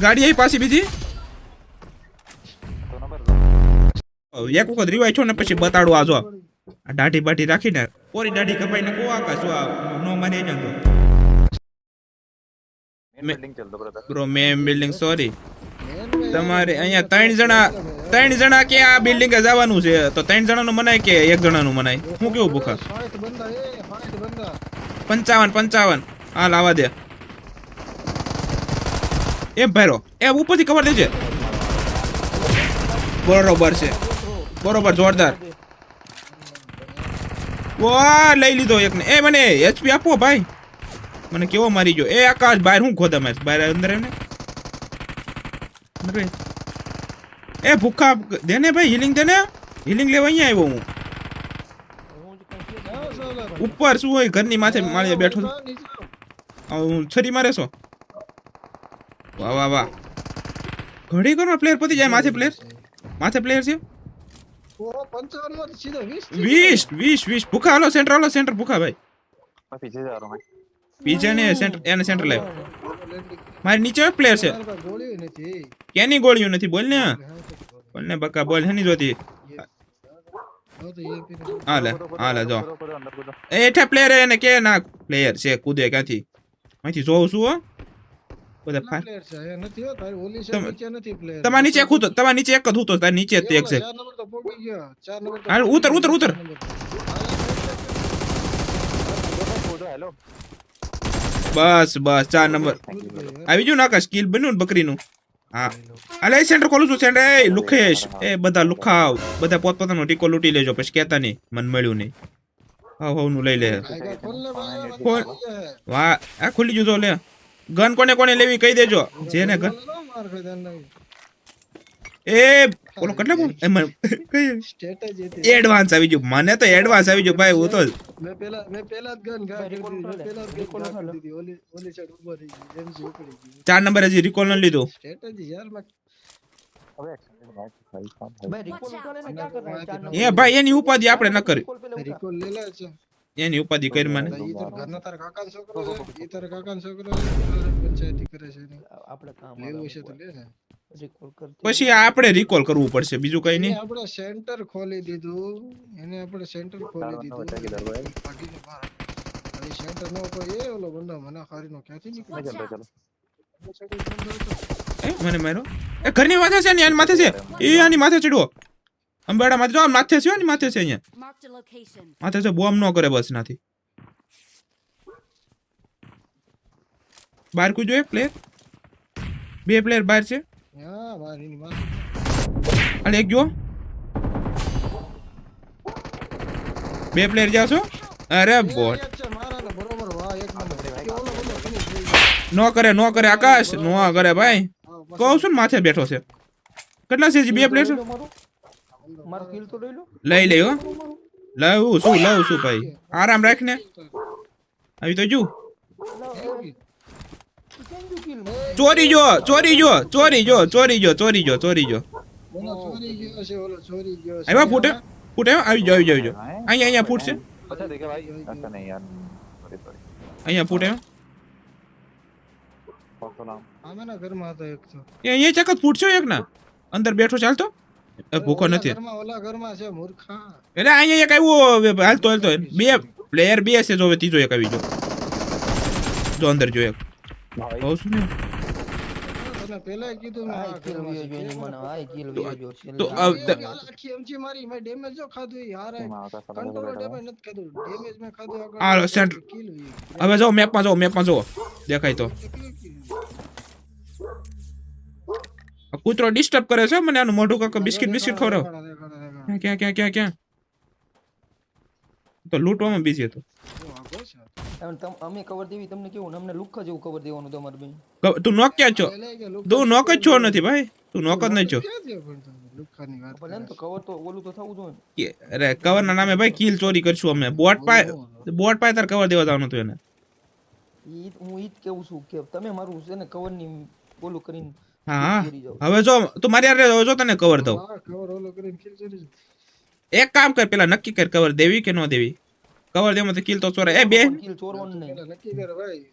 ગાડી આવી પાછી બીજી. એક વખત રિવાય છો ને પછી બતાડું આ જો. આ દાઢી બાઢી રાખીને કોરી દાઢી કપાઈને કો આકાશ જો આ નો મને જાય તો. મેન બિલ્ડિંગ ચાલતો brother bro ma'am building sorry તમારે અહીંયા ત્રણ જણા ત્રણ જણા કે આ બિલ્ડિંગ જવાનું છે? તો ત્રણ જણાનું મનાય કે એક જણાનું મનાય? હું કેવું ભૂખા? એ પંચાવન પંચાવન. હા લાવા દે. એમ પહેરો. એ ઉપરથી કવર દેજે. બરોબર છે. બરોબર, જોરદાર. વાહ, લઈ લીધો એકને. એ મને એચપી આપો ભાઈ. મને કેવો મારી ગયો. એ આકાશ, બહાર હું ખોદા બહાર અંદર એને એ. ભૂખા દેને ભાઈ હિલિંગ દેને હિલિંગ લેવા અહીંયા આવ્યો હું. ઉપર શું હોય, ઘરની માથે માળીએ બેઠો છું. છરી મારે છો? વાહ વાહ વાહ. ઘડી કોનો પ્લેયર પતી જાય? માથે પ્લેયર માથે પ્લેયર છે? વીસ મારી નીચે પ્લેયર છે. કેની ગોળીઓ નથી? બોલ ને. બોલ બકા બોલ. હેની જોતી. હાલે હાલે જો. એ એઠા પ્લેયર એને કે ના પ્લેયર છે કૂદે ક્યાંથી? અહીંથી જોઉં છું હો. બધા નીચે એક હતો તમાર નીચે એક જ હતો તાર નીચે તે એક છે. નંબર તો પોગી ગયો 4 નંબર ઉતર ઉતર ઉતર. Bus bus 4 number. આવી ગયો નાકા સ્કિલ બન્યું ને બકરીનું? હા. અલે સેન્ટર ખોલું છું સેન્ટર. એ લુખેશ. એ બધા લુખાવ. બધા પોતપોતાનો ટીકો લૂટી લેજો પછી કેતા નહીં મન મળ્યું નહીં. હા હોનું લઈ લે. વાહ આ ખુલી જજો લે. ગન કોને કોને લેવી કહી દેજો. જેને ગન એ ઓલો કેટલા બોલ એમાં કઈ સ્ટ્રેટેજી એડવાન્સ આવી ગયું. મને તો એડવાન્સ આવી ગયું ભાઈ હું તો મે પેલા મે પેલા જ ગન ગા રિકોલ લીધી ઓલી ઓલી સાઈડ ઊભો રહી ગઈ એમ ઝોપડી ગઈ ચાર નંબર હજી રિકોલ ન લીધો. સ્ટ્રેટેજી યાર મે એ ભાઈ એની ઉપાધિ આપણે ન કરી. રિકોલ લેલા છે. એની ઉપાધિ કરી મને. ઘરનો તારા કાકાનો છોકરો છે. એ તારા કાકાનો છોકરો પંચાયતી કરે છે આપણે કામ લેવું છે તો લે ને. પછી આપણે રિકોલ કરવું પડશે બીજું કઈ નહીં. આપણે સેન્ટર ખોલી દીધું. એને આપણે સેન્ટર ખોલી દીધું. બાકી સેન્ટર નો તો એ ઓલો બંદો મને ખારીનો ક્યાંથી નીકળ્યો મને માર્યો? એ ઘરની વાત છે ને એની માથે છે? એ આની માથે ચડવો અંબાડા માથે જો માથે છે ને માથે છે અહીંયા. માથે છે બોમ્બ ન કરે બસ નાથી બહાર કોઈ જોઈએ? પ્લેયર બે પ્લેયર બહાર છે. હા મારી માથે અને એક જો બે પ્લેયર જાશો છો? અરે બોટ. નો કરે નો કરે આકાશ. નો કરે ભાઈ. કહું છું ને માથે બેઠો છે. કેટલા છે બે પ્લેયર છે? માર કિલ તો લઈ લો લઈ લે હો. લાવું શું લઉં શું ભાઈ? આરામ રાખ ને. આવી તો જુ. ચોરી જો ચોરી જો ચોરી જો ચોરી જો ચોરી જો ચોરી જો. આવ્યા ફૂટે ફૂટે આવી જાવ આવી જાવ અહીંયા અહીંયા ફૂટ અહીંયા ફૂટે અહીંયા ચકત ફૂટ છે એક ના. અંદર બેઠો ચાલતો ભૂખો નથી. ઓલા ઘરમાં એટલે અહીંયા એક આવ્યો હાલતો હાલતો. બે પ્લેયર બે છે જો ત્રીજો એક આવી જો જો અંદર જો એક. બહુ શું હવે જો મેપમાં જો મેપમાં જો. દેખાય તો. કૂતરો ડિસ્ટર્બ કરે છે મને આનું મોઢું કાકો બિસ્કિટ બિસ્કિટ ખવડાવ. ક્યાં ક્યાં ક્યાં ક્યાં તો લૂંટવામાં બીજી હતો. અમે કવર દેવી તમને કેવું અમને લુખ્ખા જેવું કવર દેવાનું તમારે તું નોક ક્યાં છો? તું નોક જ છો નથી ભાઈ? તું નોક જ નહીં છો. ક્યાં તમે? લુખ્ખાની વાત ભલે ને તો કવર તો થવું જોઈએ કે- અરે કવર ના નામે ભાઈ કિલ ચોરી કરશું અમે. બોટ પાય બોટ પાય તાર કવર દેવા જવાનું હતું એને. ઈ હું ઈ જ કેવું છું કે તમે મારું છે ને કવરની બોલું કરીને હા હવે જો તું મારી યાર જો તને કવર દઉં. એક કામ કર પેલા નક્કી કર કવર દેવી કે ન દેવી? કવર દેવામાં તો કિલ તો ચોરે. એ બે. કિલ ચોરવાનું નહીં. નક્કી કર ભાઈ.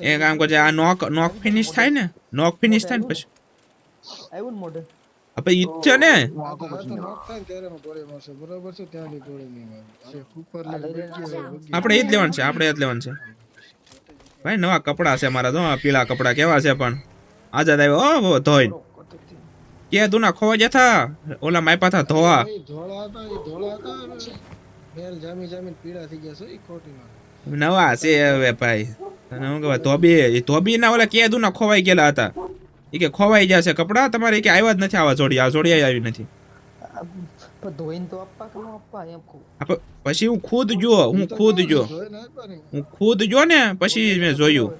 એ કામ કરજે આ નોક નોક ફિનિશ થાય ને? નોક ફિનિશ થાય ને પછી? આવ્યું મોઢે? આપણે ઈ છે ને. આપણે એ જ લેવાનું છે આપણે એ જ લેવાનું છે. ભાઈ નવા કપડા છે મારા જો આ પીળા કપડા કેવા છે પણ? આઝાદ આવ્યો ઓ ધોઈ. કે દુના ખોવા જતા ઓલા માયપા થા ધોવા. ધોળા હતા એ ધોળા હતા મેલ જામી જામી પીળા થઈ ગયા છે એ ખોટી માં નવા છે હવે ભાઈ. અને હું કહેવાય ધોબી ધોબી ના ઓલા કે દુના ખોવાઈ ગયેલા હતા. એ કે ખોવાઈ ગયા છે કપડા તમારે કે આવ્યા જ નથી આવા જોડી આ જોડી આવી નથી. ધોઈને પછી હું ખુદ જો હું ખુદ જો. હું ખુદ જો ને પછી મેં જોયું.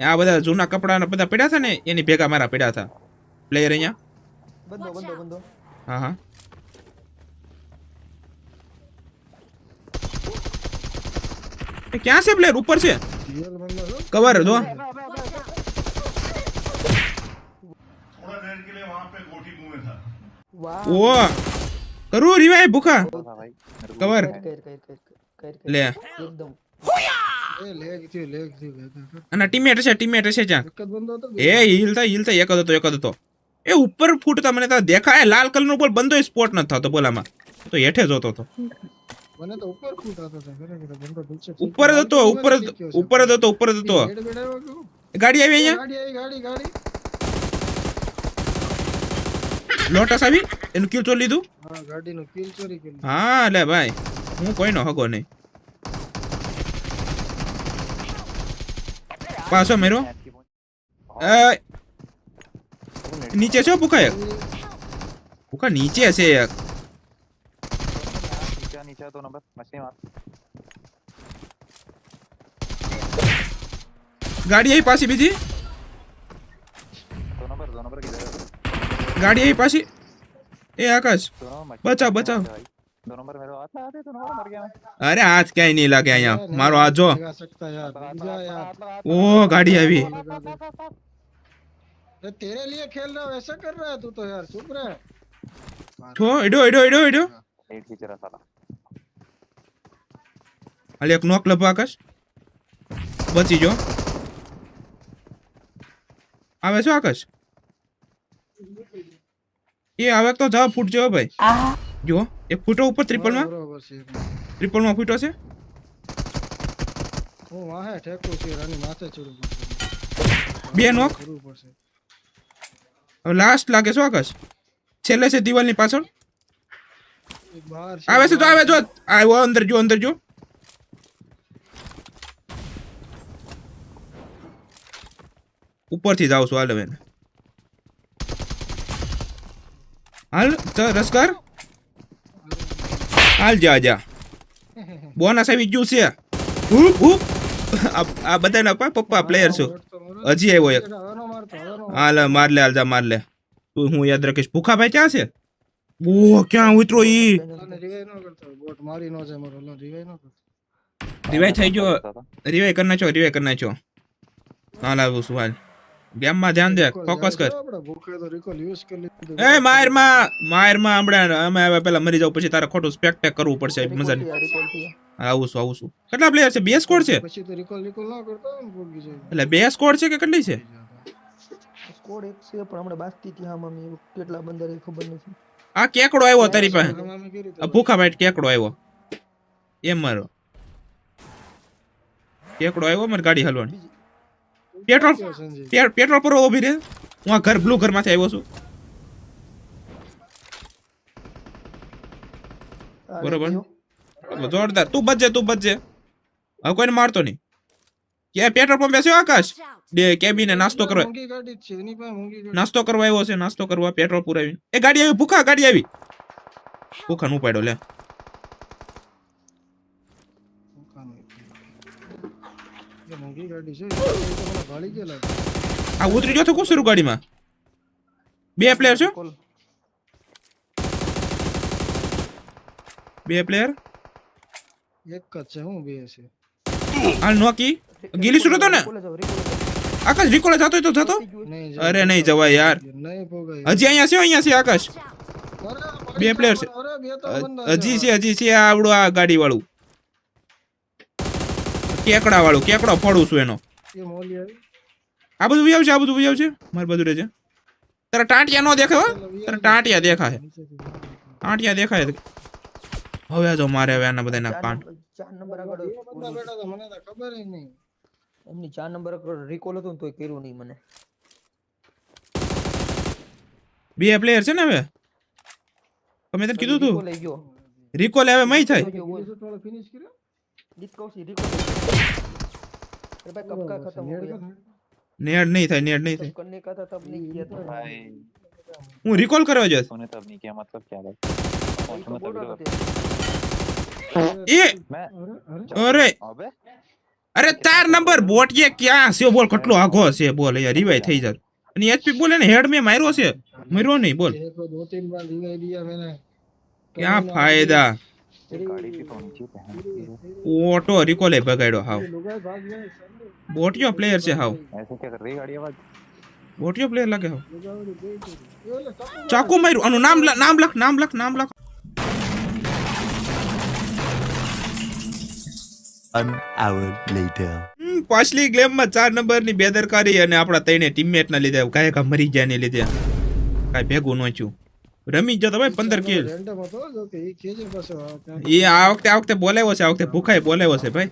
આ બધા જૂના કપડા બધા પડ્યા હતા ને એની ભેગા મારા પડ્યા હતા પ્લેયર અહીંયા? હા હા. ક્યાં છે પ્લેયર ઉપર છે? કવર જો થોડા દેર કે લીએ વહાં પે ગોટી મુએ था વાહ. કરું રિવાય ભૂખા? કવર. લે. એકદમ. ટીમેટ છે ટીમેટ છે ત્યાં એ હિલતા હિલતા એક હતો એક હતો. એ ઉપર ફૂટતા મને તા દેખાય લાલ કલર નો બોલ બંધો સ્પોટ ન થતો બોલામાં. તો હેઠે જોતો તો. તો ઉપર ફૂટાતો હતો ઉપર હતો ઉપર ઉપર હતો ઉપર હતો. ગાડી આવી અહીંયા? લોટા સાવી એનું કિલ ચોરી લીધું? હા ગાડીનું કિલ ચોરી કર્યું હા લે ભાઈ. હું કોઈનો હગો નહીં. પાછો મેરો. નીચે છો ભૂખા એક. ભૂખા નીચે છે એક. નીચે ગાડી આવી પાછી બીજી. नंबर मर गया मैं અરે હાથ ક્યાંય નહીં લાગે અહીંયા મારો હાથ જો લગા सकता यार रुक जा यार ઓ ગાડી આવી लगा दे। अरे तेरे लिए खेल रहा हूँ ऐसा कर रहा है तू तो यार चुप रहे છો એડો એડો એડો એડો एट खींच रहा साला હાલ એક નોક લભો આકાશ બચી જો આવે છો આકાશ એ આવે તો જા ફૂટ જેવો ભાઈ. જો એ ફૂટો ઉપર ટ્રિપલમાં ટ્રિપલમાં ફૂટો છે? ઓ વાહે ઠેકો છે રાની માથે ચડું બે નોક. હવે લાસ્ટ લાગે છો આકાશ છેલ્લે છે દિવાલની પાછળ. આવે છે તો આવે જો આવ્યો અંદર જો અંદર જો ઉપરથી જાવ છું હાલ હવે. હાલ રસ કર. હાલ જા જા. બોનસ આવી ગયું છે. હુપ હુપ. આ બધાના પપ્પા પ્લેયર છું. હજી આવ્યો એક. હાલ માર લે, હાલ જા, માર લે. તું, હું યાદ રાખીશ. ભૂખાભાઈ ક્યાં છે? ઓ ક્યાં ઉતરો ઈ? રિવાઈ રિવાઈ થઈ ગયો. था રિવાય કરી નાખ્યો રિવાય કરી નાખ્યો. હાલ આવું છું હાલ. ગેમમાં ધ્યાન દે ફોકસ કર. એ માયરમાં માયરમાં હમણાં અમે હવે પેલા મરી જાવ પછી તારે ખોટું સ્પેક્ટેક કરવું પડશે મજા નહીં આવું છું આવું છું. કેટલા પ્લેયર છે? બે સ્કોર છે? પછી તો રિકોલ રિકોલ ના કરતો હોય ને ભૂગી જાય એટલે બે સ્કોર છે કે કેટલી છે? સ્કોર એક છે પણ હમણાં બાજતી ત્યાં મમ્મી મેં કેટલા બંદર ખબર નથી. આ કેકડો આવ્યો તારી પાસે. ભૂખા ભાઈ કેકડો આવ્યો. એમ મારો. કેકડો આવ્યો મારી ગાડી હલવાની. પેટ્રોલ પેટ્રોલ પર ઊભી રહે. હું આ ઘર બ્લુ ઘરમાંથી આવ્યો છું. બરોબર. જોરદાર. તું બચજે તું બચજે. હવે કોઈને મારતો નહીં. કે પેટ્રોલ પંપ બેસ્યો આકાશ? બે કેબીને નાસ્તો કરવા નાસ્તો કરવા આવ્યો છે નાસ્તો કરવા પેટ્રોલ પુરાવી એ ગાડી આવી ભૂખા ગાડી આવી. ભૂખા નું ઉપાડ્યો લે. છે ભાળી ગયેલા આ ઉતરી ગયો તો કોણ શરૂ ગાડીમાં? બે પ્લેયર છો? બે પ્લેયર એક જ છે હું બે છે. હાલ નોકી? ગીલી સુરત હતો ને. આકાશ રિકોલે જતો હોય તો જતો? અરે નહીં જવાય યાર. હજી અહીંયા છે અહીંયા છે આકાશ? બે પ્લેયર છે. હજી છે હજી છે આવડું આ ગાડી વાળું કેકડા વાળું કેકડો ફોડું છું એનો. આ બધું આવશે આ બધું આવશે? મારી બધું રહેજે તારા ટાંટિયા નો દેખાય તારા ટાંટિયા દેખાય. ટાંટિયા દેખાય હવે જો મારે હવે આના બધાના ચાર ચાર નંબર આગળ બે બંદા બેઠા હતા મને તો ખબર જ નહીં. એમની ચાર નંબર રિકોલ હતું તોય કર્યું નહીં મને. બે પ્લેયર છે ને હવે? તમે તને કીધું તું? Recall લઈ ગયો. રિકોલ હવે મય થાય. ફિનિશ કર્યો? Disco છે, recall લઈ ગયો. अरे भाई कब का खत्म हो गया નેડ નહીં થાય નેડ નહીં तब થાય करने का था तब नहीं किया था भाई હું રિકોલ કરવા જઈશ तूने तब नहीं किया मतलब क्या भाई वही तो मैं बोल तभी रहा तो- था એ मैं અરે અરે અરે अबे અરે ચાર નંબર બોટ ये ક્યાં છે બોલ કેટલો આઘો છે બોલ યાર રિવાઈ થઈ જાય અને એચપી બોલે ને હેડ મેં માર્યો છે મર્યો નહીં બોલ तेरे को दो तीन बार रिवाइव दिया मैंने क्या फायदा ये गाड़ी भी तो नीचे पे है ઓટો રિકોલે બગાડ્યો હાવ लुगाई भाग गया सामने બોટિયો પ્લેયર છે હાવ ऐसे क्या कर रही है गाड़ी आवाज બોટિયો પ્લેયર લાગે હાવ लुगाई गई थी ये ले चाकू ચાકુ માર્યું આનું નામ લખ નામ લખ નામ લખ નામ લખ One hour later. હમ, પાછલી ગેમમાં ચાર નંબરની બેદરકારી અને આપણા ત્રણે ટીમમેટ ના લીધે કાંઈ કા મરી ગયા ને લીધે કાંઈ ભેગું ન થયું રમી જ જતો ભાઈ પંદર કિલ કે એ આ વખતે આ વખતે બોલાવ્યો છે આ વખતે ભૂખાઈ બોલાવ્યો છે ભાઈ.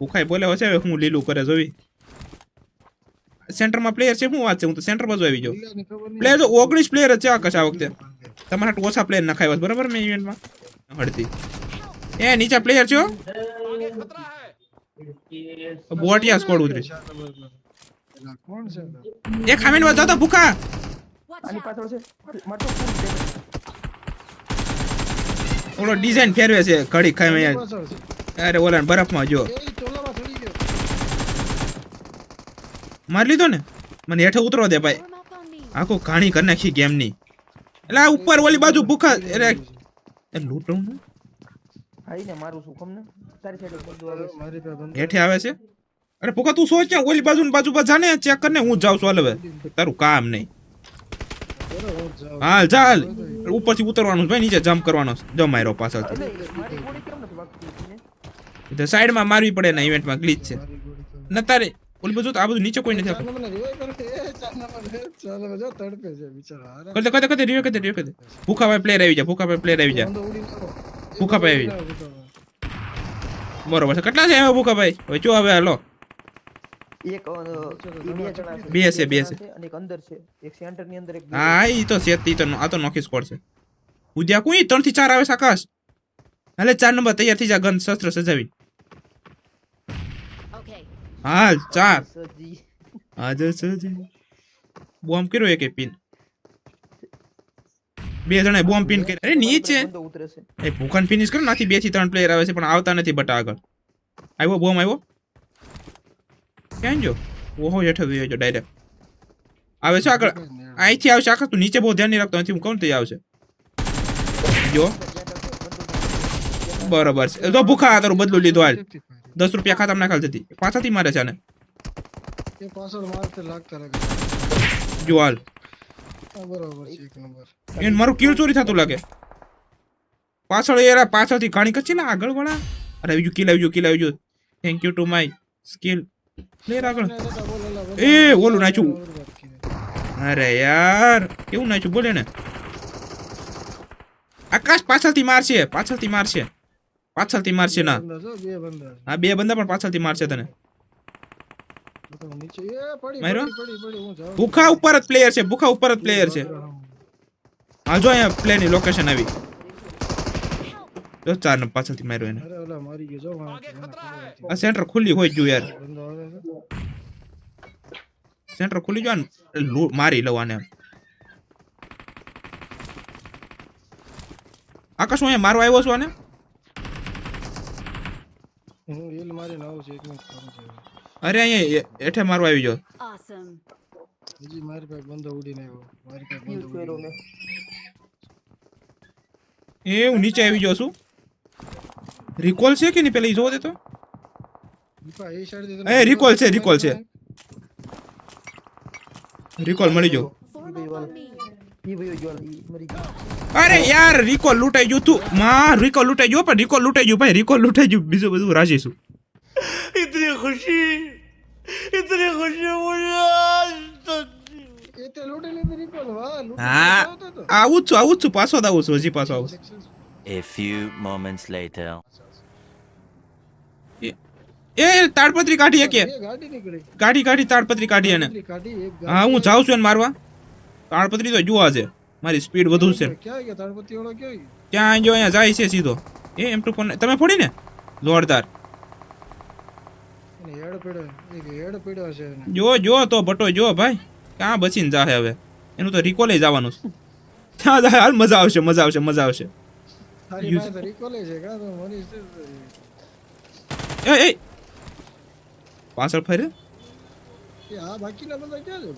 ભૂખાઈ બોલાવ્યો છે હું લીલું કરે જોવી. સેન્ટરમાં પ્લેયર છે શું વાત છે હું તો સેન્ટર બાજુ આવી જાઉં પ્લેયર તો ઓગણીસ પ્લેયર છે આ કશ આ વખતે. તમારા ઓછા પ્લેયર નખાવ્યા બરાબર મેં? ઇવેન્ટમાં હળતી. એ નીચે પ્લેયર છે. બોટિયા સ્કોડ ઉતરી. ચાર નંબર પર. એલા, કોણ છે? એ ખામીને વાત જતો ભૂખા. આની પાછળ છે. મારતો. ઓલો ડિઝાઇન ફેરવે છે ઘડી ખાઈ અહીંયા. અરે ઓલા બરફમાં જો. મારી લીધો ને? મને હેઠે ઉતરો દે ભાઈ. આખું ઘાણી કરી નાખી ગેમની એટલે આ ઉપર ઓલી બાજુ ભૂખા એટલે એ લૂંટવું ને? આઈને મારું શું ખમ ને? તારી સાઈડ બધું આવે છે. મારી હેઠે આવે છે? અરે ભૂખા તું સોચ ક્યાં? ઓલી બાજુ ને બાજુ પર જાને ચેક કરને હું જાઉં છું હાલ હવે. તારું કામ નહીં. હાલ ચાલ. ઉપરથી ઉતરવાનું ભાઈ નીચે જમ્પ કરવાનો જમ જો માર્યો ને તો. સાઈડમાં મારવી પડે ને ઇવેન્ટમાં ગ્લિચ છે. ન તારે ઓલી બધું આ બધું નીચે કોઈ નથી ચાર આપતું. નંબરને revive કરે. એ ચાર નંબર, એ ચાર નંબર જો તડપે છે બિચારા. કદે કદે કદે રિવ્યુ કદે રિવ્યુ કદે ભૂખા ભાઈ પ્લેયર આવી જા ભૂખા ભાઈ પ્લેયર આવી જા ભૂખા ઉડીને આવો. ઉડીને બરોબર છે. કેટલા છે ભૂખા ભાઈ હવે જો હવે હાલો. એક બે છે. બે છે, અને એક અંદર છે. એક સેન્ટરની અંદર એક હા ઈ તો છે ઈ તો આ તો નોખી સ્કોડ છે. ઉદ્યા કોઈ? ત્રણથી ચાર આવે છે આકાશ હાલે ચાર નંબર તૈયાર થઈ જા ગન શસ્ત્ર સજાવી. હાલ ચાર. સજી. આજે સજી. બોમ્બ કર્યો એક પિન. બે જણા બોમ્બ પિન કરી અરે નીચે બંદો ઉતરે છે. એ ભૂખાન ફિનિશ કરો નાથી બેથી ત્રણ પ્લેયર આવે છે પણ આવતા નથી બટા આગળ. આવ્યો બોમ્બ આવ્યો? ક્યાં જો? ઓહો હેઠે ગયો જો ડાયરેક્ટ આવે છે આગળ. અહીંથી આવશે આકાશ તું નીચે બહુ ધ્યાન નહીં રાખતો અહીંથી હું કોણ થઈ આવશે. જો. બરોબર છે. તો ભૂખા તારું બદલું લીધું હાલ. દસ રૂપિયા ખાતામાં નાખાલ થતી પાછળથી મારે છે આને. જો હાલ. એને મારું કિલ ચોરી થતું લાગે. પાછળ યાર પાછળથી ઘાણી કચ્છી ને આગળ વાળા અરે આવી ગયું કિલ આવી ગયું કિલ આવી ગયું. Thank you to my skill player આગળ. ને દાદા બોલ, એલા, બોલ. એ, ઓલું નાખ્યું. અરે યાર કેવું નાખ્યું બોલે ને. આકાશ પાછળથી મારશે પાછળથી મારશે. પાછળથી મારશે ના. બંદા બે બંદા આ બે બંદા પણ પાછળથી મારશે તને. હું ભૂખા ઉપર જ પ્લેયર છે ભૂખા ઉપર જ પ્લેયર છે. છું. હા જો અહીંયા પ્લેની લોકેશન આવી. જો ચાર ને પાછળથી માર્યો એને જો. આ સેન્ટર ખુલ્લી હોય જો યાર સેન્ટર ખુલ્લી જો મારી લઉં આને આકાશ હું અહીંયા મારવા આવ્યો છું આને અરે અહીંયા એઠે મારવા આવી ગયો Awesome. હજી મારી પાસે બંદો ઉડીને આવ્યો મારી પાસે બંદો કર્યો ઉડીને મેં એ હું નીચે આવી જાઉં છું રિકોલ છે કે નહીં? પેલા જોવા દેતો એ રિકોલ છે રિકોલ છે. રિકોલ મળી ગયો. અરે યાર રિકોલ લૂંટાઈ ગયું તું. માં રિકોલ લૂંટાઈ ગયું પણ રિકોલ લૂંટાઈ ગયું ભાઈ રિકોલ લૂંટાઈ ગયું. બીજું બધું રાજીશું. ઇતની ખુશી ઇતની ખુશી મુજે હા. આવું છું આવું છું. પાછો આવું છું હજી પાછો આવું છું. A few moments later. એ તાડપત્રી કાઢી કે એ ગાડી નીકળી. કાઢી કાઢી તાડપત્રી કાઢી એને હા હું જાઉં છું એને મારવા. તાડપત્રી તો જોવા છે મારી સ્પીડ વધુ છે? ત્યાં જો અહીંયા જાય છે સીધો. એ એમ ટુ ફોન તમે ફોડી ને? જોરદાર. જો જો તો ભટો જો ભાઈ. ક્યાં બચીને જાહે હવે? એનું તો રિકોલે જવાનું છે. ત્યાં જાય હાલ મજા આવશે મજા આવશે મજા આવશે. પાસે તો recall છે કાં? તો મનીષ એ એ! પાછળ ફરે? એ આ બાકીના બધા ક્યાં છે?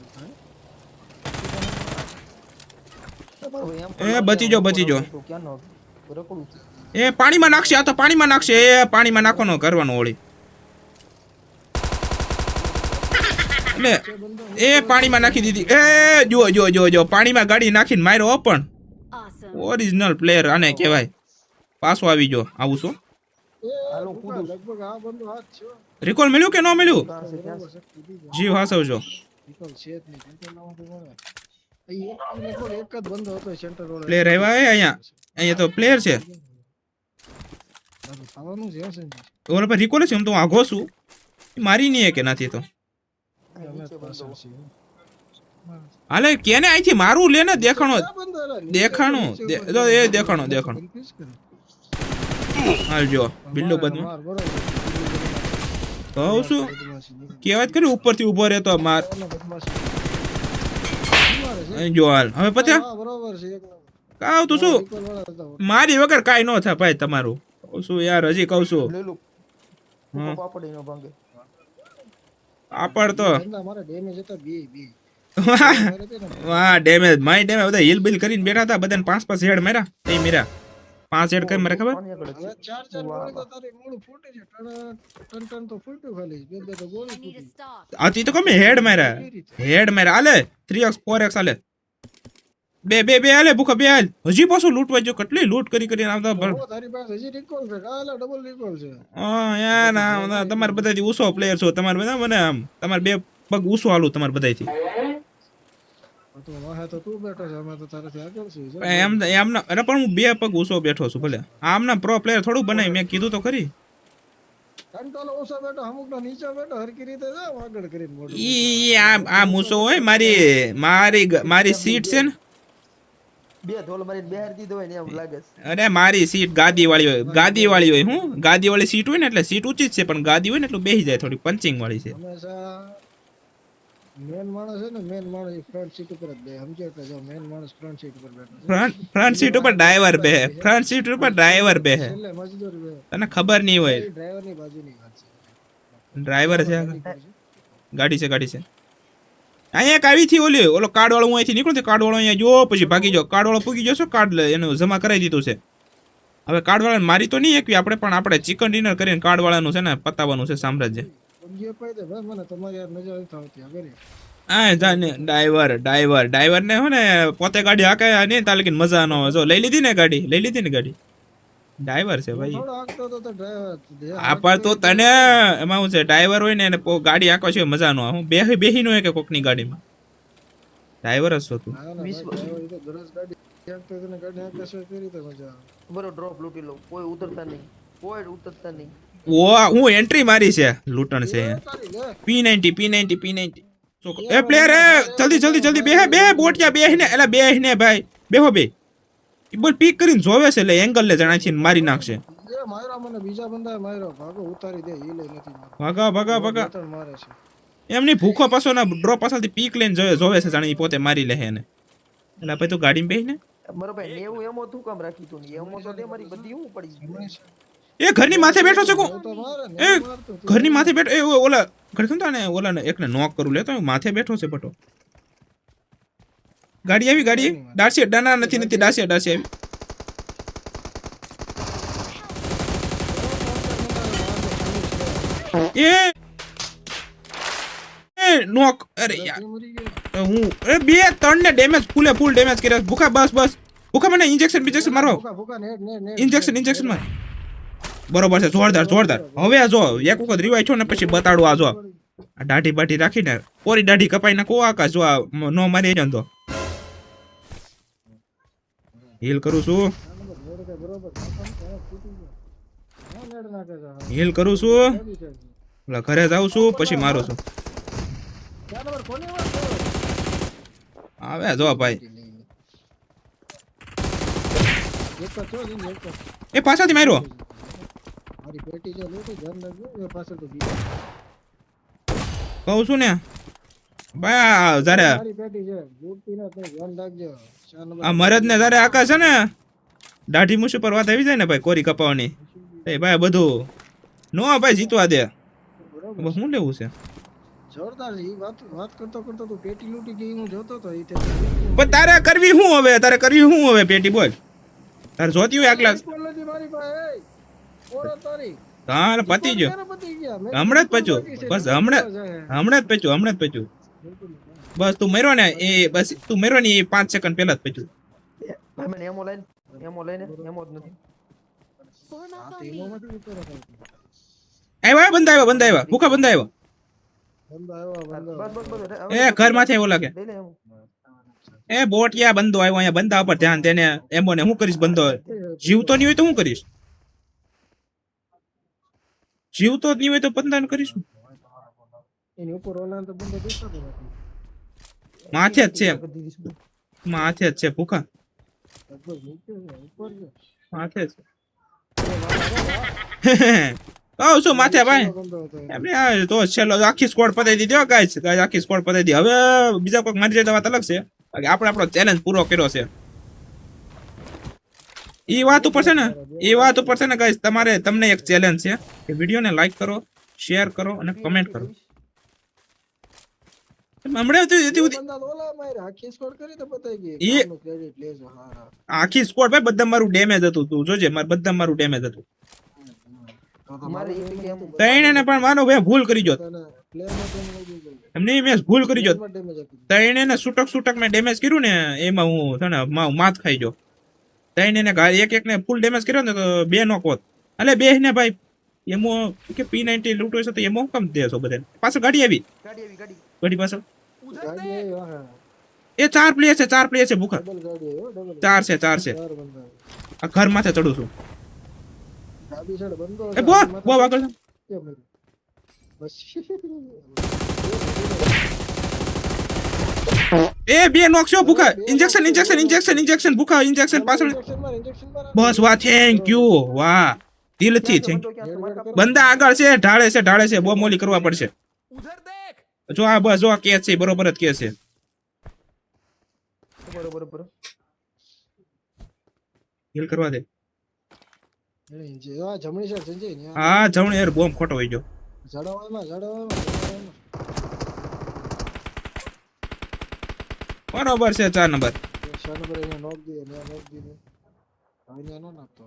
એ, બચી જો બચી જો છું. એ પાણીમાં નાખશે આ તો પાણીમાં નાખશે. એ પાણીમાં નાખવાનો કરવાનો ઓળી એટલે એ પાણીમાં નાખી દીધી. એ જો જો જો જો પાણીમાં ગાડી નાખીને માર્યો પણ. ઓરિજિનલ પ્લેયર આને કહેવાય. પાછો આવી જો આવું એ છે. રિકોલ મળ્યું કે ન મળ્યું. જીવ હાસવજો. પ્લેયર આવ્યા હે અહીંયા અહીંયા તો પ્લેયર છે રિકોલ છે, હું તો આઘો છું મારી નહીં કે નથી તો. હાલે, કેને અહીંથી મારું લે ને, દેખાણો દેખાણું એ દેખાણો, દેખાણું. હાલ જો શું માર, બદમાં કહું છું બદમાશી કરી ઉપરથી ઊભો રહેતો માર. જો હાલ. હવે પત્યા? હા, બરોબર છે કાવ તું શું. મારી વગર કાંઈ ન થાય ભાઈ તમારું. શું યાર હજી કહું છું. પાપડ આપડ તો વાહ ડેમેજ માય ડેમેજ બધા હિલ બિલ કરીને બેઠા હતા બધાને પાંચ પાંચ હેડ માર્યા. એ મેરા. પાંચ હેડ કઈ મારે ખબર? હવે ચાર ચાર ગોળી તો તારી મૂળ ફૂટી છે ટણ ટન ટન તો ફૂટ્યું ખાલી. બે બે તો ગોળી ફૂટી. આથી તો કમે હેડ માર્યા? હેડ માર્યા. આલે થ્રી એક્સ ફોર એક્સ હાલે બે બે બે હાલે ભૂખા બે હાલ હજી પાછું લૂંટવા જો કેટલી લૂંટ કરી કરીને આવતા ભર તારી પાસે હજી રિકોલ છે. કાલા ડબલ રિકોલ છે. હા યાર ના તમાર તમારે બધાથી ઉસો પ્લેયર છો. તમારે બધા મને આમ તમારે બે પગ ઉસો હાલું તમારે બધાથી તો વાહે તો તું બેઠો છે. અમે તો તારાથી આગળ છીએ જો. એમ અરે પણ હું બે પગ ઊંચો બેઠો છું ભલે. આમના પ્રો પ્લેયર થોડું બનાવી મેં કીધું તો ખરી. કંટ્રોલ ઓછો બેઠો અમુક નો નીચે બેઠો હરકી રીતે જાવ આગળ કરીને મોઢું. ઈ આ આ મૂસો હોય મારી મારી મારી સીટ છે ને? બે ધોલ મારી બેહાર દીધો હોય ને એમ લાગે અરે મારી સીટ ગાદી વાળી હોય ગાદી વાળી હોય હું? ગાદી વાળી સીટ હોય ને એટલે સીટ ઊંચી જ છે પણ ગાદી હોય ને એટલું બેસી જાય થોડી પંચિંગ વાળી છે. મેન માણસ છે ને મેન માણસ ફ્રન્ટ સીટ ઉપર જ બે સમજ્યો એટલે જો મેન માણસ ફ્રન્ટ સીટ ઉપર બેઠો ફ્રન્ટ ફ્રન્ટ સીટ ઉપર ડ્રાઈવર બે ફ્રન્ટ સીટ ઉપર ડ્રાઈવર બે એટલે મજદૂર બે તને ખબર નહીં હોય. ડ્રાઈવરની બાજુની વાત છે. ડ્રાઈવર છે? ગાડી છે? ગાડી છે અહીંયા એક આવી થી ઓલી ઓલો કાર્ડ વાળો હું અહીંથી નીકળું તો કાર્ડ વાળો અહીંયા જો પછી ભાગી જાઓ. કાર્ડ વાળો પૂગી જશો કાર્ડ એનું જમા કરાવી દીધું છે. હવે કાર્ડ વાળાને મારી તો નહીં એકવી આપણે પણ આપણે ચિકન ડિનર કરીને કાર્ડ વાળાનું છે ને પતાવવાનું છે સામ્રાજ્ય. સમજ્યો પાઈ દે ભાઈ મને તમારી યાર નજર નથી આવતી આગળ આ જાને ડ્રાઈવર ડ્રાઈવર ડ્રાઈવર ને ને પોતે ગાડી હાકે નહીં તાલે કે મજા ન આવે. જો લઈ લીધી ને ગાડી લઈ લીધી ને ગાડી. ડ્રાઈવર છે ભાઈ. થોડો તો તો આ તો તને એમાં શું છે ડ્રાઈવર હોય ને એને ગાડી આંકો છે મજા નો હું બેહી બેહી નો કે કે કોકની ગાડીમાં? ડ્રાઈવર જ હતો ને હાંકે બરો ડ્રોપ લૂટી લો કોઈ ઉતરતા નહીં. કોઈ ઉતરતા નહીં. ઓ હું એન્ટ્રી મારી છે. લૂંટણ છે P ninety P ninety P ninety એ પ્લેયર એ જલ્દી જલ્દી જલ્દી બેહે બે બોટિયા બેહ ને એટલે બે ને ભાઈ. બેહો બે. બોલ પીક કરીને જોવે છે એટલે એંગલ લે જણા છે મારી નાખશે ભાગો ઉતારી દે ઈ લઈ નથી મારતો. ભાગા ભાગા બે એમની ભૂખો પાછો ના ડ્રોપ પાછળથી પીક લઈને જોવે જોવે છે જાણે ઈ પોતે મારી લે એને. એટલે પછી તું ગાડીમાં બેહ ને મારો ભાઈ નેવું એમો તું કામ રાખી તું એમો તો તે મારી બધી હું પડી ગઈ. એ ઘરની માથે બેઠો છે એ ઘરની માથે બેઠો એ ઓલા ઓલા તો ને ઓલા એકને નોક કરું લેતો માથે બેઠો છે બટો. ગાડી આવી ગાડી ડાસી ડાના નથી નથી ડાસી ડાસી આવી. એ એ નોક અરે યાર. હું એ બે ત્રણ ને ડેમેજ ફૂલે ફૂલ ડેમેજ કર્યા ભૂખા બસ બસ. ભૂખા મને ઇન્જેક્શન બીજેક્શન મારો ઇન્જેક્શન ઇન્જેક્શન માર. બરોબર છે, જોરદાર જોરદાર. હવે આ જો, એક વખત રિવાય છો ને પછી બતાડું આ જો. આ દાઢી બાઢી રાખીને કોરી દાઢી કપાઈ નાખો આકાશ જો આ નો મારી જાય તો હીલ કરું છું. હીલ કરું છું. એટલે ઘરે જાઉં છું, પછી મારું છું. આવે જો ભાઈ. એ પાછળથી માર્યો. મારી પેટી જો લૂટી ઘર રાખજો એ પાછળ તો બીજો. કહું છું ને? બા જારે મારી પેટી છે લૂટી ના તો ઘર રાખજો. આ મરદ ને જારે આકાશ છે ને દાઢી મુસી પર વાત આવી જાય ને ભાઈ કોરી કપાવાની. એ ભાઈ બધું નો ભાઈ જીતવા દે. બરાબર. શું લેવું છે? જોરદાર છે વાત વાત કરતો કરતો તું પેટી લૂટી ગઈ હું જોતો તો ઈ પણ તારે કરવી શું હવે? તારે કરવી શું હવે પેટી બોલ? તારે જોતી હોય આટલા મારી પાસે. ઓળો પતી ગયો. હમણાં જ છે, બસ હમણાં. હમણાં જ પચ્યું હમણાં જ પચ્યું બસ તું મર્યો ને એ બસ તું મર્યો ને એ પાંચ સેકન્ડ પહેલા જ પચ્યું. ભાઈ મને એમો લઈને એમો લઈને એમો જ નથી. હા, તો એમાંમાંથી ઉતરો થાય. આવ્યા બંધ આવ્યા બંધ આવ્યા ભૂખા બંધ આવ્યા બંદો આવ્યો, બંદો બસ બસ બસ એ ઘરમાંથી લાગે. લઈ લે એમો. બંધો આવ્યો અહીંયા બંધા ઉપર ધ્યાન તેને એમો ને હું કરીશ બંધો? જીવતો નહીં હોય તો શું કરીશ? જીવતો જ નહીં હોય તો બંધન કરીશું. એની ઉપર ઓલાને તો બંધો દેતો જ નથી. માથે જ છે. માથે જ છે ભૂખા. માથે જ આવ શું માથે ભાઈ? એમને આ તો છેલ્લો આખી સ્કોડ પતાવી દીધો ગાઈસ ગાઈસ આખી સ્કોડ પતાવી દીધી. હવે બીજા કોઈક મારી જાય તો વાત અલગ છે. આપણે આપણો ચેલેન્જ પૂરો કર્યો છે. એ વાત ઉપર છે ને એ વાત ઉપર છે ને ગાઈસ તમારે તમને એક ચેલેન્જ છે કે વિડીયોને લાઈક કરો શેર કરો અને કમેન્ટ કરો હમણાં તો હતી- હતી- બંદા તો ઓલા માર્યા, આખી squad કરી તો પતાઈ ગઈ. ઈ- લેજો, હા, હા. આખી સ્કોડ ભાઈ બધા મારું ડેમેજ હતું તું જોજે મારે બધા મારું ડેમેજ હતું તો તો મારે મારું એક damage કેમ- હતું. તઈને ને પણ માનો ભાઈ ભૂલ કરી જોત. એમને મેં ભૂલ કરી જોત. તઈને ને છૂટક છૂટક મેં ડેમેજ કર્યું ને એમાં હું છે ને મા- માત ખાઈ ગયો તઈને એને એક એક ને ફૂલ ડેમેજ કર્યો ને તો બે નો કોત. અલે બે ને ભાઈ એમો કે પી નાઇન્ટી લૂંટો છે તો એમો કેમ દે દેશો બધાને? પાછળ ગાડી આવી. ગાડી આવી ગાડી. ગાડી પાછળ. એ ચાર પ્લેયર છે ચાર પ્લેયર છે ભૂખા. ચાર છે ચાર છે. આ ઘર માથે ચડું છું. એ બો બો આગળ. બસ. એ બે નોક છો ભૂખા. ઇન્જેક્શન ઇન્જેક્શન ઇન્જેક્શન ઇન્જેક્શન ભૂખા. ઇન્જેક્શન પાછળ. બસ વાહ થેન્ક યુ વાહ. દિલથી થેન્ક બંદો આગળ છે ઢાળે છે ઢાળે છે. બહુ મોલી કરવા પડશે. જો આ બસ જો આ કેસ છે બરોબર જ કે છે. બરોબર બરોબર હીલ કરવા દે. હા જમણે યાર બોમ્બ ખોટો હોય ગયો. ઝાડવામાં, ઝાડવામાં, ઝાડવામાં. બરોબર છે ચાર નંબર. શાન નંબર એને નોક દે ને નોક દે. હવે ને નાખતો.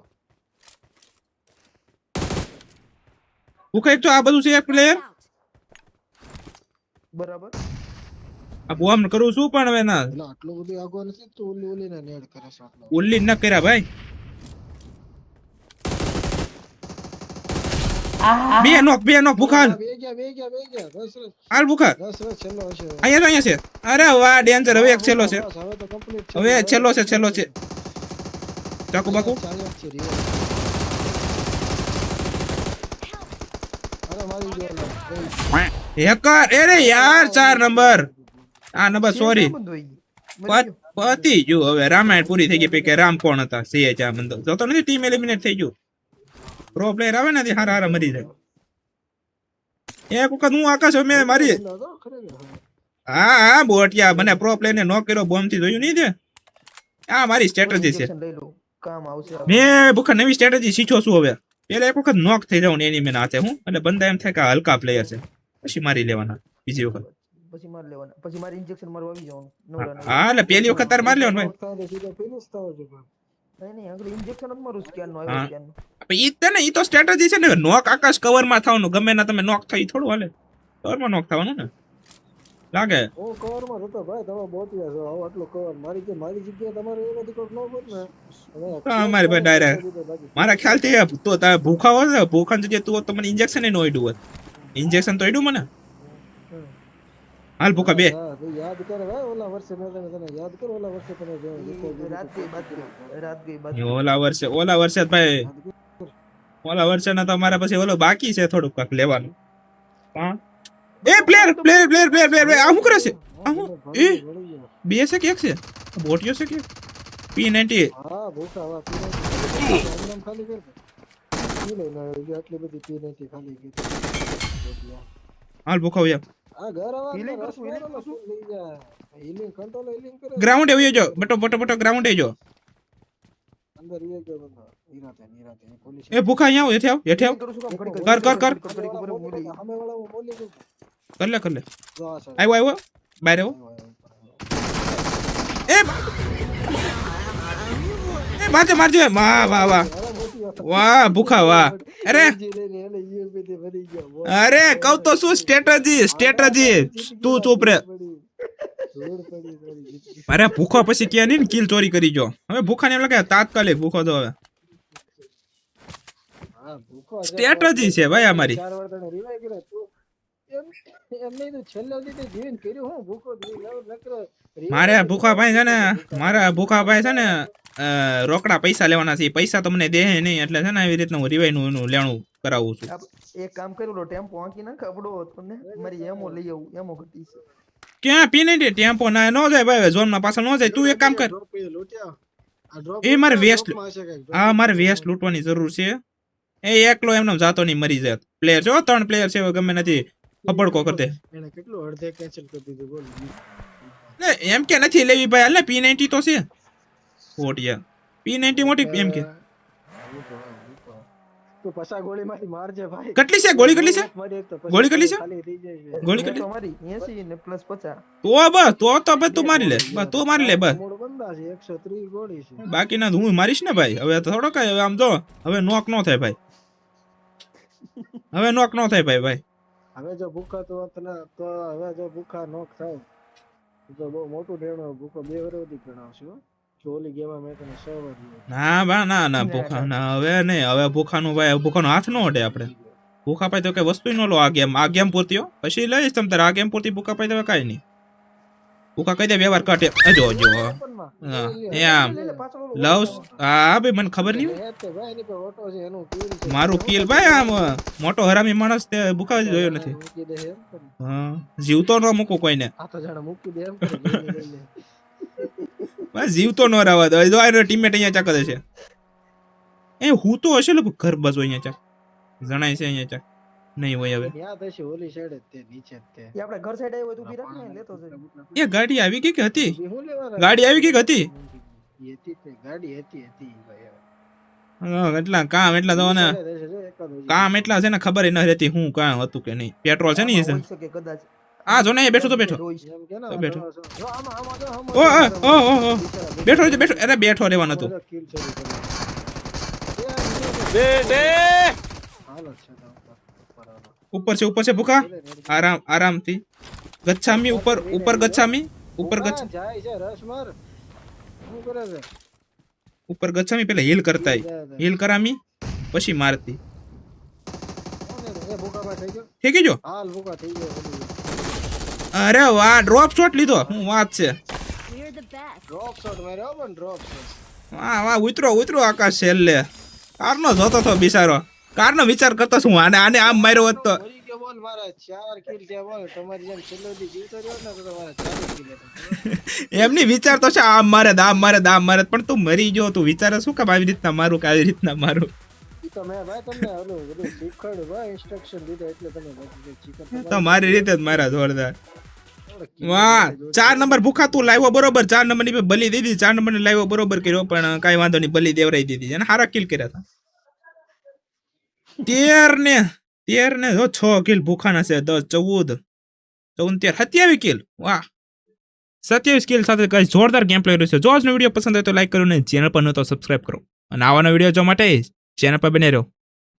ભૂખા એક તો આ બધું છે એક પ્લેયર બરાબર. આ બોમ કરું છું પણ હવે ના. આટલું બધું આગળ નથી તો ઓલી ઓલી ને નેડ કરે છે ઓલી ન કર્યા ભાઈ. બે નોક બે નોક ભૂખા બે ગયા બે ગયા બે ગયા. દસ રસ હાલ ભૂખા દસ રસ છેલ્લો હશે. અહીંયા તો અહીંયા છે. અરે વાહ ડેન્જર. હવે એક છેલ્લો છે. હવે તો complete છે. હવે છેલ્લો છે છેલ્લો છે. ચાકુ બાકુ. જ હેકર અરે યાર ચાર નંબર. આ નંબર સોરી. પતી ગયું. હવે રામાયણ પૂરી થઈ ગઈ પછી કે રામ કોણ હતા? સીએ ચા બંદો જોતો નથી ટીમ એલિમિનેટ થઈ ગયું. પ્રો પ્લેયર આવે ને તે હારા હારા મરી જાય એક વખત હું આકાશ મેં મારી હા. હા બોટિયા મને પ્રો પ્લેયર ને નો કર્યો બોમ્બથી જોયું નહીં તે આ મારી સ્ટ્રેટેજી છે. મેં ભૂખા નવી સ્ટ્રેટેજી શીખ્યો છું હવે પેલા એક વખત નોક થઈ જાઉં એની મેં હાથે હું એટલે બંદા એમ થાય કે હલકા પ્લેયર છે પછી મારી લેવાના બીજી વખત પછી મારી લેવાના પછી મારી ઇન્જેક્શન મારવા આવી જવાનું. હા એટલે પેલી વખત તારે મારી લેવાનું ભાઈ ઈ તો સ્ટ્રેટેજી છે ને નોક આકાશ કવરમાં થવાનું ગમે ના તમે નોક થઈ થોડું હાલે. કવરમાં નોક થવાનું ને. લાગે? હું કવરમાં હતો ભાઈ તમે બોટિયા છો આવું આટલું. મારી મારી જગ્યાએ તમારે એ બધી ન હોત ને. અમારી ભાઈ direct. મારા ખ્યાલથી તો તારે ભૂખા હોય ને ભૂખા જગ્યાએ તું તો મને ઇન્જેક્શન નો અડ્યું હોત ઇન્જેક્શન તો અડ્યું મને? હાલ ભૂખા બે. યાદ કર ઓલા વર્ષે મેં તને તને યાદ કર ઓલા વર્ષે તને જે રાત ગઈ બાત રાત ગઈ બાત ઓલા વર્ષે ઓલા વર્ષે ભાઈ. ઓલા વર્ષે ના તો મારા પછી ઓલો બાકી છે થોડુંક કાક લેવાનું. પણ એ player player player player player આ હું કરે છે? આ હું એ? બે છે કે એક છે? બોટિયો છે કે? પી નાઇન્ટી હા ભૂખા વા પી ખાલી કર આટલી બધી પી નાઇન્ટી ખાલી હાલ ભૂખા યાર જા ગ્રાઉન્ડ એવી જો બટો બટો બટો ગ્રાઉન્ડ એજો અંદર બંદો એ પોલીસ એ ભૂખા અહીંયા આવ હેઠે આવ હેઠે આવ. કરું કર, કર, કર. વાળા બોલી ગયો લે કર લે. જો આવ્યો આવ્યો બહાર આવ્યો. એ એ બાજે મારજો વાહ વાહ વાહ. વાહ ભૂખા વાહ. અરે. અરે કહું તો શું સ્ટ્રેટેજી સ્ટ્રેટેજી તું ચૂપ રે. અરે ભૂખો પછી કે નહીં કિલ ચોરી કરી જો હવે ભૂખા ને એમ લાગે તાત્કાલિક ભૂખો તો હવે. સ્ટ્રેટેજી છે ભાઈ અમારી. મારે. ભૂખા ભાઈ છે ને મારા ભૂખા ભાઈ છે ને રોકડા પૈસા લેવાના છે. પૈસા તમને દે નહીં એટલે છે ને એવી રીતના હું રિવાઈ એનું લેણું કરાવું છું. એક કામ કર્યું લો ટેમ્પો આંકી ના કપડો તમને મારી એમો લઈ આવું એમો ઘટી છે. ક્યાં પીને દે ટેમ્પો? ના ન જાય ભાઈ ઝોનમાં પાછળ ન જાય. તું એક કામ કર. એ મારે વેસ્ટ આ મારે વેસ્ટ લૂંટવાની જરૂર છે. એ એકલો એમનો જાતો નહીં મરી જાય પ્લેયર છે ત્રણ પ્લેયર છે હવે ગમે નથી અબડકો કરતે દે. એને કેટલું અડધે કેન્સલ કરી દીધું બોલ. ને એમ કે નથી લેવી ભાઈ હાલ ને પી નાઇન્ટી તો છે. ઓટિયા પી નાઇન્ટી મોટી એમ કે? તું પસા ગોળીમાંથી મારજે ભાઈ. કેટલી છે? ગોળી કેટલી છે? મારી એક તો પછી ગોળી કેટલી છે? ગોળી કેટલી? મારી 80 ને પ્લસ 50 તો બસ તો તો બસ તું મારી લે. બસ તું મારી લે બસ. મોડ બંદા છે 130 ગોળી છે. બાકીના ના હું મારીશ ને ભાઈ? હવે થોડો કઈ હવે આમ જો હવે નોક નો થાય ભાઈ. હવે નોક નો થાય ભાઈ ભાઈ. હવે જો ભૂખા તો તને તો હવે જો ભૂખા નોક થાય. તો બહુ મોટું નેણું ભૂખો બે વર્ષ સુધી ના બા ના ના ભૂખા ના. હવે નહીં હવે ભૂખાનું ભાઈ ભૂખાનો હાથ નો અડે આપણે. ભૂખા પાય તો કઈ વસ્તુ નો લો આ ગેમ આ ગેમ પૂરતી હો. પછી લઈશ તમ તારે આ ગેમ પૂરતી ભૂખા પાય તો કાંઈ નહીં. ભૂખા કહી દે વ્યવહાર કાઢે. જો જો ઓપનમાં. હા, જોઈ લે. એ આમ. લઈ લે પાછળ ઓલો લવ હા ભાઈ મને ખબર નહીં. મારું કિલ ભાઈ આમ મોટો હરામી માણસ તે ભૂખા જ જોયો નથી. એમ. હા જીવતો ન મૂકું કોઈને. આ તો જાણે મૂકી દે બસ જીવતો ન રહેવા દો. જો આનો ટીમમેટ અહીંયા ચાક છે. એ હું તો હશે લોકો ઘર બસ અહીંયા ચાક જણાય છે અહીંયા ચાક નહીં હોય હવે. ત્યાં થશે ઓલી સાઈડ તે નીચે તે. એ આપણે ઘર સાઈડ આવ્યો તું તો ને લેતો એ ગાડી આવી ગઈ કે હતી? ગાડી આવી ગઈ કે હતી? હતી તે ગાડી હતી હતી ભાઈ એટલા કામ એટલા તો. કામ એટલા છે ને ખબર ન રહેતી હું કામ હતું કે નહીં. પેટ્રોલ છે ને કદાચ. આ જો ને એ બેઠો તો બેઠો હોઈ શકે. એમ કે ને, તો બેઠો. જો, જો, આમાં, આમાં, જો, આમાં, ઓ જો, આ, બરાબર. ઓ ઓ ઓ બિચારા, બેઠો રહેજે, બેઠો અરે બેઠો રહેવાનું હતું જો, kill શરૂ કર્યું. એ આ હાલો છે તો ઉપર, ઉપર હાલો. ઉપર છે ઉપર છે ભૂખા રેડી, રેડી. આરામ આરામથી ગચ્છામી ઉપર ઉપર ગચ્છામી ઉપર ગચ્છ ઊભા, જાય છે રસ માર શું કરે છે ઉપર ગચ્છામી પેલા હીલ કરતા જાય, જાય. હીલ કરામી પછી મારતી કોને રે? એ ભૂખાભાઈ થઈ ગયો ઠીક જો હાલ ભૂખા થઈ ગયો અરે વાહ ડ્રોપ શોટ લીધો. હું વાત છે? We're the best. Drop shot માર્યો પણ ડ્રોપ શોટ વાહ વાહ ઉતરો ઉતરો આકાશ છેલ્લે. કારનો જોતો તો બિચારો. કારનો વિચાર કરતો છું આને આને આમ માર્યો હોત તો. બોલ મારા ચાર કિલ થયા બોલ. તમારી જેમ છેલ્લો દી જીવતો રહ્યો ને તો તમારા ચાર કિલ એમની વિચાર તો છે આમ મારે આમ મારે આમ મારે. પણ તું મરી ગયો તું વિચારે શું કામ આવી રીતના મારું કે આવી રીતના મારું? તો મેં ભાઈ તમને ઓલું બધું શીખવાડ્યું ભાઈ ઇન્સ્ટ્રક્શન દીધા એટલે તમે બધું ચિકન તો રીતે જ મારા જોરદાર. વાહ ચાર નંબર ભૂખા તું લાવ્યો બરોબર ચાર નંબરની બલી દીધી ચાર નંબર ને લાવ્યો બરોબર કર્યો પણ કઈ વાંધો નહીં બલી દેવરાઈ દીધી અને હારા કિલ કર્યા હતા. તેર ને તેર ને જો છ કિલ ભૂખાના છે દસ ચૌદ ચૌદ તેર સત્યાવીસ કિલ વાહ. સત્યાવીસ કિલ સાથે કઈ જોરદાર ગેમ પ્લે રહ્યું છે. જો આજનો વીડિયો પસંદ હોય તો લાઈક કરો ને ચેનલ પર ન તો સબસ્ક્રાઇબ કરો. અને આવાના વીડિયો જોવા માટે ચેનલ પર બને રહો